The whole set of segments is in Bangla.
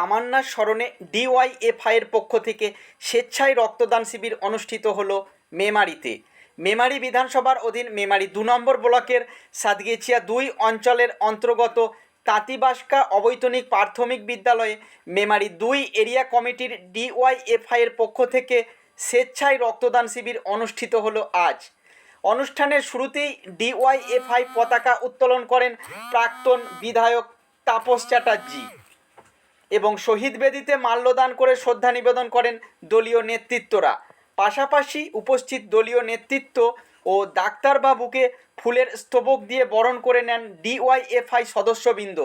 তামান্নার স্মরণে ডিওয়াইএফআইয়ের পক্ষ থেকে স্বেচ্ছায় রক্তদান শিবির অনুষ্ঠিত হলো মেমারিতে। মেমারি বিধানসভার অধীন মেমারি দু নম্বর ব্লকের সাতগেছিয়া দুই অঞ্চলের অন্তর্গত তাঁতিবাসকা অবৈতনিক প্রাথমিক বিদ্যালয়ে মেমারি দুই এরিয়া কমিটির ডিওয়াইএফআইয়ের পক্ষ থেকে স্বেচ্ছায় রক্তদান শিবির অনুষ্ঠিত হলো আজ। অনুষ্ঠানের শুরুতেই ডিওয়াইএফআই পতাকা উত্তোলন করেন প্রাক্তন বিধায়ক তাপস চ্যাটার্জি। এবং শহীদ বেদিতে মাল্যদান করে শ্রদ্ধা নিবেদন করেন দলীয় নেতৃত্বরা। পাশাপাশি উপস্থিত দলীয় নেতৃত্ব ও ডাক্তারবাবুকে ফুলের স্তবক দিয়ে বরণ করে নেন ডিওয়াইএফআই সদস্যবৃন্দ।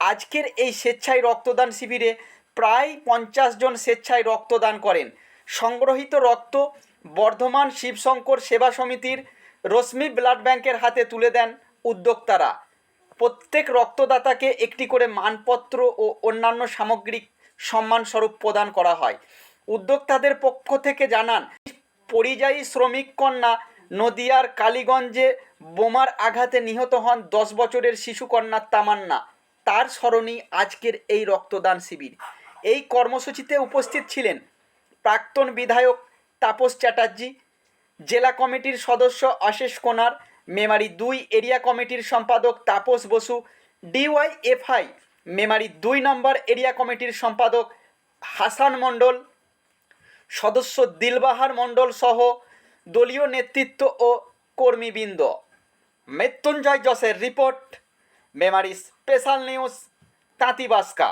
আজকের এই স্বেচ্ছায় রক্তদান শিবিরে প্রায় পঞ্চাশ জন স্বেচ্ছায় রক্তদান করেন। সংগ্রহীত রক্ত বর্ধমান শিবশঙ্কর সেবা সমিতির রশ্মি ব্লাড ব্যাংকের হাতে তুলে দেন উদ্যোক্তারা। প্রত্যেক রক্তদাতাকে একটি করে মানপত্র ও অন্যান্য সামগ্রিক সম্মানস্বরূপ প্রদান করা হয়। উদ্যোক্তাদের পক্ষ থেকে জানান, পরিযায়ী শ্রমিক কন্যা নদিয়ার কালীগঞ্জে বোমার আঘাতে নিহত হন দশ বছরের শিশুকন্যা তামান্না। তার স্মরণেই আজকের এই রক্তদান শিবির। এই কর্মসূচিতে উপস্থিত ছিলেন প্রাক্তন বিধায়ক তাপস চ্যাটার্জি, জেলা কমিটির সদস্য আশিস কোনার মেমারি দুই এরিয়া কমিটির সম্পাদক তাপস বসু, ডিওয়াইএফআই মেমারি দুই নম্বর এরিয়া কমিটির সম্পাদক হাসান মণ্ডল, সদস্য দিলবাহার মণ্ডল সহ দলীয় নেতৃত্ব ও কর্মীবৃন্দ। মৃত্যুঞ্জয় যশের রিপোর্ট, মেমারি স্পেশাল নিউজ তাঁতিবাস্কা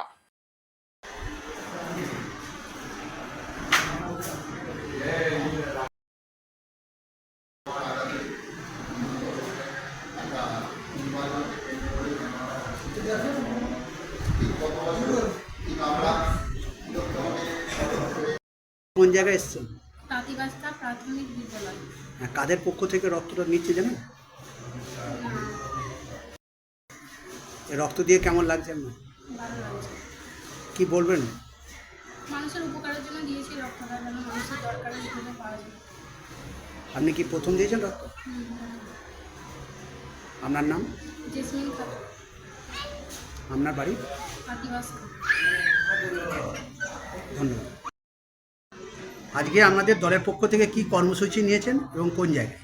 কোন জায়গায় এসছেন? প্রাথমিক বিদ্যালয়। হ্যাঁ, কাদের পক্ষ থেকে রক্তটা নিচ্ছে জানেন? রক্ত দিয়ে কেমন লাগছে আপনার? কি বলবেন? মানুষের উপকারের জন্য দিয়েছি রক্তটা যেন মানুষের দরকারে যেখানে পাওয়া যায়। আপনি কি প্রথম দিয়েছেন রক্ত? আপনার নাম? জেসমিন খাতুন। আপনার বাড়ি? ধন্যবাদ। আজকে আমাদের দলের পক্ষ থেকে কি কর্মসূচি নিয়েছেন এবং কোন জায়গায়?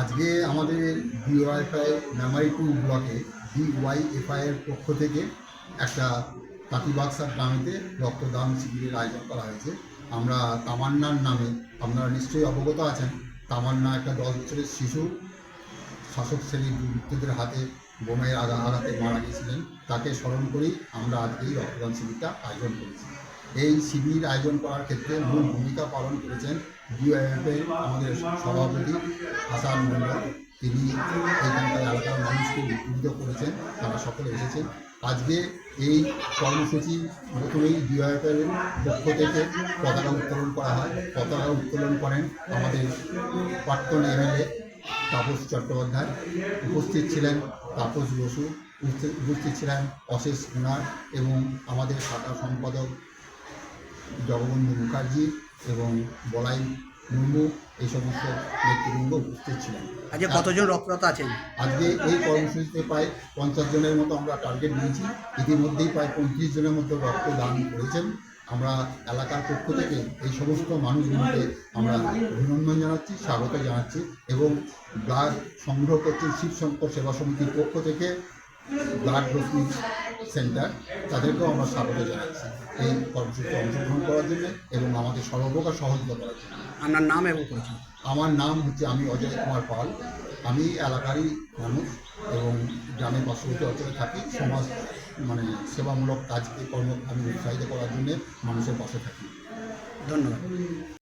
আজকে আমাদের ডিওয়াইফআই মেমারি টু ব্লকে ডিওয়াইএফআই এর পক্ষ থেকে একটা তাঁতিবাক্সা গ্রামেতে রক্তদান শিবিরের আয়োজন করা হয়েছে। আমরা তামান্নার নামে, আপনারা নিশ্চয়ই অবগত আছেন, তামান্না একটা দশ বছরের শিশু, শাসক শ্রেণির দুর্বৃত্তদের হাতে বোমের আগা আঘাতে মারা গিয়েছিলেন তাকে স্মরণ করেই আমরা আজকে এই রক্তদান শিবিরটা আয়োজন করেছি। এই শিবির আয়োজন করার ক্ষেত্রে মূল ভূমিকা পালন করেছেন ডিওএফের আমাদের সভাপতি হাসান মন্ডল তিনি এইখানকার এলাকার মানুষকে উদ্বুদ্ধ করেছেন, তারা সকলে এসেছেন। আজকে এই কর্মসূচি প্রথমেই ডিওএফের পক্ষ থেকে পতাকা উত্তোলন করা হয়। পতাকা উত্তোলন করেন আমাদের প্রাক্তন এমএলএ তাপস চট্টোপাধ্যায়। উপস্থিত ছিলেন তাপস বসু উপস্থিত- ছিলেন অশেষ কুমার এবং আমাদের শাখা সম্পাদক জগবন্ধু মুখার্জি এবং বলাই মুর্মু এই সমস্ত নেতৃবৃন্দ উপস্থিত ছিলেন। আজকে কতজন রক্তদাতা আছেন? আজকে এই কর্মসূচিতে প্রায় পঞ্চাশ জনের মতো আমরা টার্গেট নিয়েছি। ইতিমধ্যেই প্রায় পঁয়ত্রিশ জনের মতো রক্তদান করেছেন। আমরা এলাকার পক্ষ থেকে এই সমস্ত মানুষগুলোকে আমরা অভিনন্দন জানাচ্ছি স্বাগত জানাচ্ছি এবং ব্লাড সংগ্রহ করছে শিবশঙ্কর সেবা সমিতির পক্ষ থেকে ব্লাড গ্রুপিং সেন্টার। তাদেরকেও আমরা স্বাগত জানাচ্ছি। এই কর্মসূচিতে অংশগ্রহণ করার জন্য এবং আমাদের সর্বপ্রকার সহযোগিতা করার জন্য। আপনার নাম এবং পরিচয়? আমার নাম হচ্ছে আমি অজয় কুমার পাল। আমি এলাকারই মানুষ এবং গ্রামের পার্শ্ববর্তী অঞ্চলে থাকি, সমাজ মানে সেবামূলক কাজকে কর্ম আমি উৎসাহিত করার জন্যে মানুষের পাশে থাকি। ধন্যবাদ।